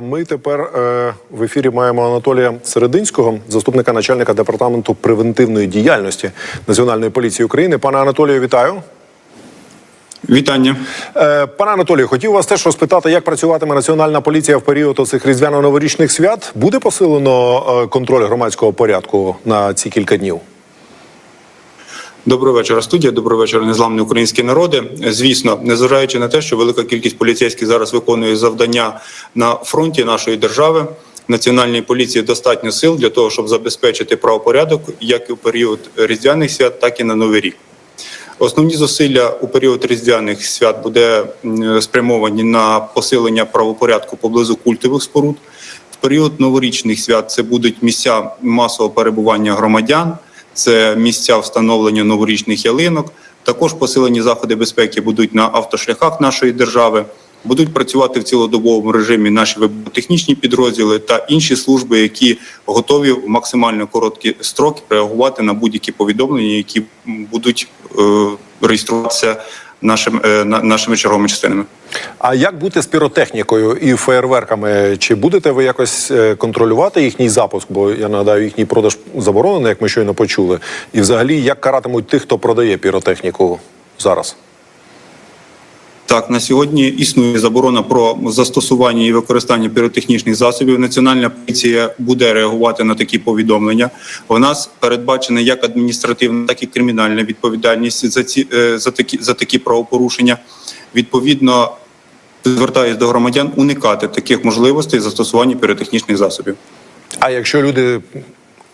А ми тепер е, в ефірі маємо Анатолія Серединського, заступника начальника департаменту превентивної діяльності Національної поліції України. Пане Анатолію, вітаю. Вітання. Е, пане Анатолію, хотів вас теж розпитати, як працюватиме національна поліція в період оцих різдвяно-новорічних свят. Буде посилено е, контроль громадського порядку на ці кілька днів? Доброго вечора, студія. Доброго вечора, незламні українські народи. Звісно, незважаючи на те, що велика кількість поліцейських зараз виконує завдання на фронті нашої держави. Національній поліції достатньо сил для того, щоб забезпечити правопорядок як і у період різдвяних свят, так і на новий рік. Основні зусилля у період різдвяних свят буде спрямовані на посилення правопорядку поблизу культових споруд. В період новорічних свят це будуть місця масового перебування громадян, це місця встановлення новорічних ялинок. Також посилені заходи безпеки будуть на автошляхах нашої держави. Будуть працювати в цілодобовому режимі наші вибухотехнічні підрозділи та інші служби, які готові в максимально короткі строки реагувати на будь-які повідомлення, які будуть е, реєструватися нашим, е, на- нашими черговими частинами. А як бути з піротехнікою і феєрверками? Чи будете ви якось е, контролювати їхній запуск? Бо я нагадаю, їхній продаж заборонений, як ми щойно почули. І взагалі, як каратимуть тих, хто продає піротехніку зараз? Так, на сьогодні існує заборона про застосування і використання піротехнічних засобів. Національна поліція буде реагувати на такі повідомлення. У нас передбачена як адміністративна, так і кримінальна відповідальність за ці е, за такі за такі правопорушення. Відповідно, звертаюсь до громадян уникати таких можливостей застосування піротехнічних засобів. А якщо люди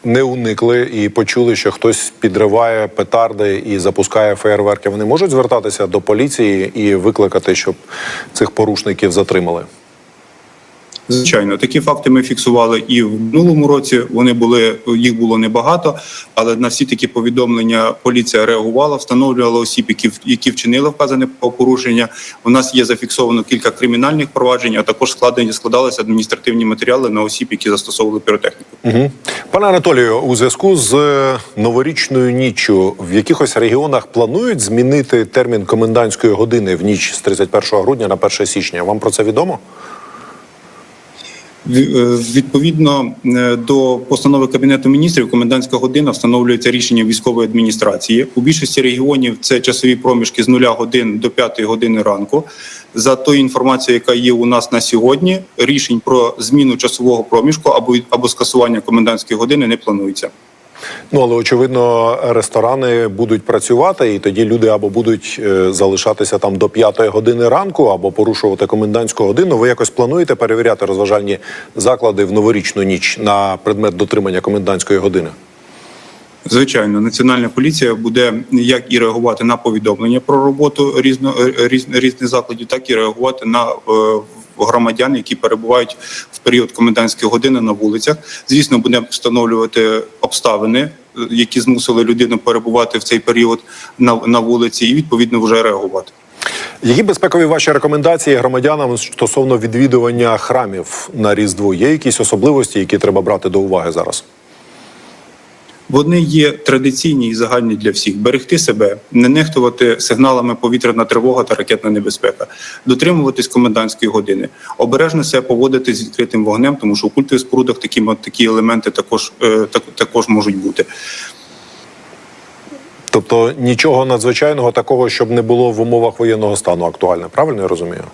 не уникли і почули, що хтось підриває петарди і запускає феєрверки, вони можуть звертатися до поліції і викликати, щоб цих порушників затримали? Звичайно, такі факти ми фіксували і в минулому році. Вони були їх було небагато, але на всі такі повідомлення поліція реагувала, встановлювала осіб, які які вчинили вказане правопорушення. У нас є зафіксовано кілька кримінальних проваджень, а також складені складалися адміністративні матеріали на осіб, які застосовували піротехніку. Угу. Пане Анатолію, у зв'язку з новорічною ніччю в якихось регіонах планують змінити термін комендантської години в ніч з 31 грудня на 1 січня. Вам про це відомо? Е, Відповідно е, до постанови Кабінету міністрів, комендантська година встановлюється рішенням військової адміністрації. У більшості регіонів це часові проміжки з 0 годин до 5 години ранку. За тою інформацією, яка є у нас на сьогодні, рішень про зміну часового проміжку або або скасування комендантської години не планується. Ну але очевидно, ресторани будуть працювати, і тоді люди або будуть е, залишатися там до 5 години ранку, або порушувати комендантську годину. Ви якось плануєте перевіряти розважальні заклади в новорічну ніч на предмет дотримання комендантської години? Звичайно, національна поліція буде як і реагувати на повідомлення про роботу різно, е, різ, різних закладів, так і реагувати на е, громадян, які перебувають в період комендантської години на вулицях. Звісно, будемо встановлювати обставини, які змусили людину перебувати в цей період на, на вулиці, і відповідно вже реагувати. Які безпекові ваші рекомендації громадянам стосовно відвідування храмів на Різдво? Є якісь особливості, які треба брати до уваги зараз? Вони є традиційні і загальні для всіх: берегти себе, не нехтувати сигналами повітряна тривога та ракетна небезпека, дотримуватись комендантської години, обережно себе поводити з відкритим вогнем, тому що у культових спорудах такі такі елементи також е, так, також можуть бути. Тобто нічого надзвичайного такого, щоб не було в умовах воєнного стану актуальне. Правильно я розумію?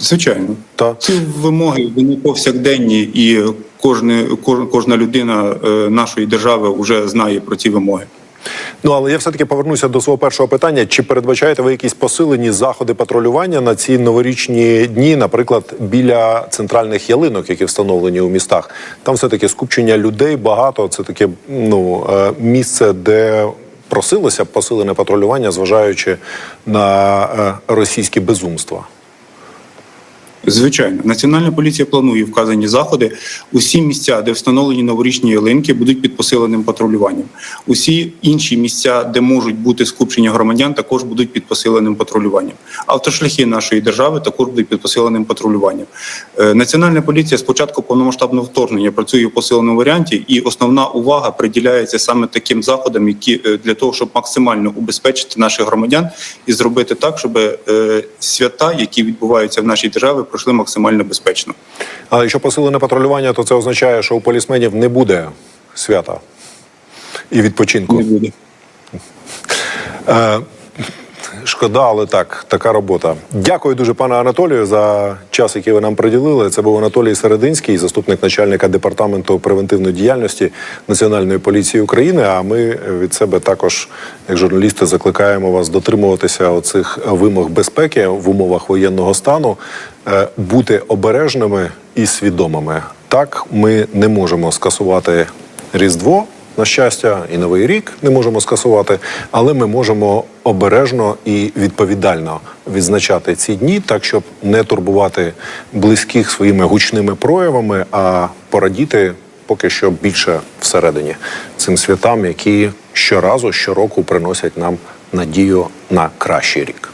Звичайно, Та ці вимоги вони повсякденні, і кожне, кож- кожна людина е, нашої держави вже знає про ці вимоги. ну але я все таки повернуся до свого першого питання. Чи передбачаєте ви якісь посилені заходи патрулювання на ці новорічні дні, наприклад, біля центральних ялинок, які встановлені у містах? Там все таки скупчення людей багато. Це таке ну е, місце, де просилося посилене патрулювання, зважаючи на е, російські безумства. Звичайно, національна поліція планує вказані заходи. Усі місця, де встановлені новорічні ялинки, будуть під посиленим патрулюванням. Усі інші місця, де можуть бути скупчення громадян, також будуть під посиленим патрулюванням. Автошляхи нашої держави також будуть під посиленим патрулюванням. Е, Національна поліція з початку повномасштабного вторгнення працює в посиленому варіанті, і основна увага приділяється саме таким заходам, які е, для того, щоб максимально убезпечити наших громадян і зробити так, щоб е, свята, які відбуваються в нашій державі, пройшли максимально безпечно. Але якщо посилене патрулювання, то це означає, що у полісменів не буде свята і відпочинку. Не буде. Е, Шкода, але так, така робота. Дякую дуже, пане Анатолію, за час, який ви нам приділили. Це був Анатолій Серединський, заступник начальника департаменту превентивної діяльності Національної поліції України. А ми від себе також, як журналісти, закликаємо вас дотримуватися оцих вимог безпеки в умовах воєнного стану, е, бути обережними і свідомими. Так, ми не можемо скасувати Різдво на щастя, і новий рік не можемо скасувати, але ми можемо обережно і відповідально відзначати ці дні, так щоб не турбувати близьких своїми гучними проявами, а порадіти поки що більше всередині цим святам, які щоразу, щороку приносять нам надію на кращий рік.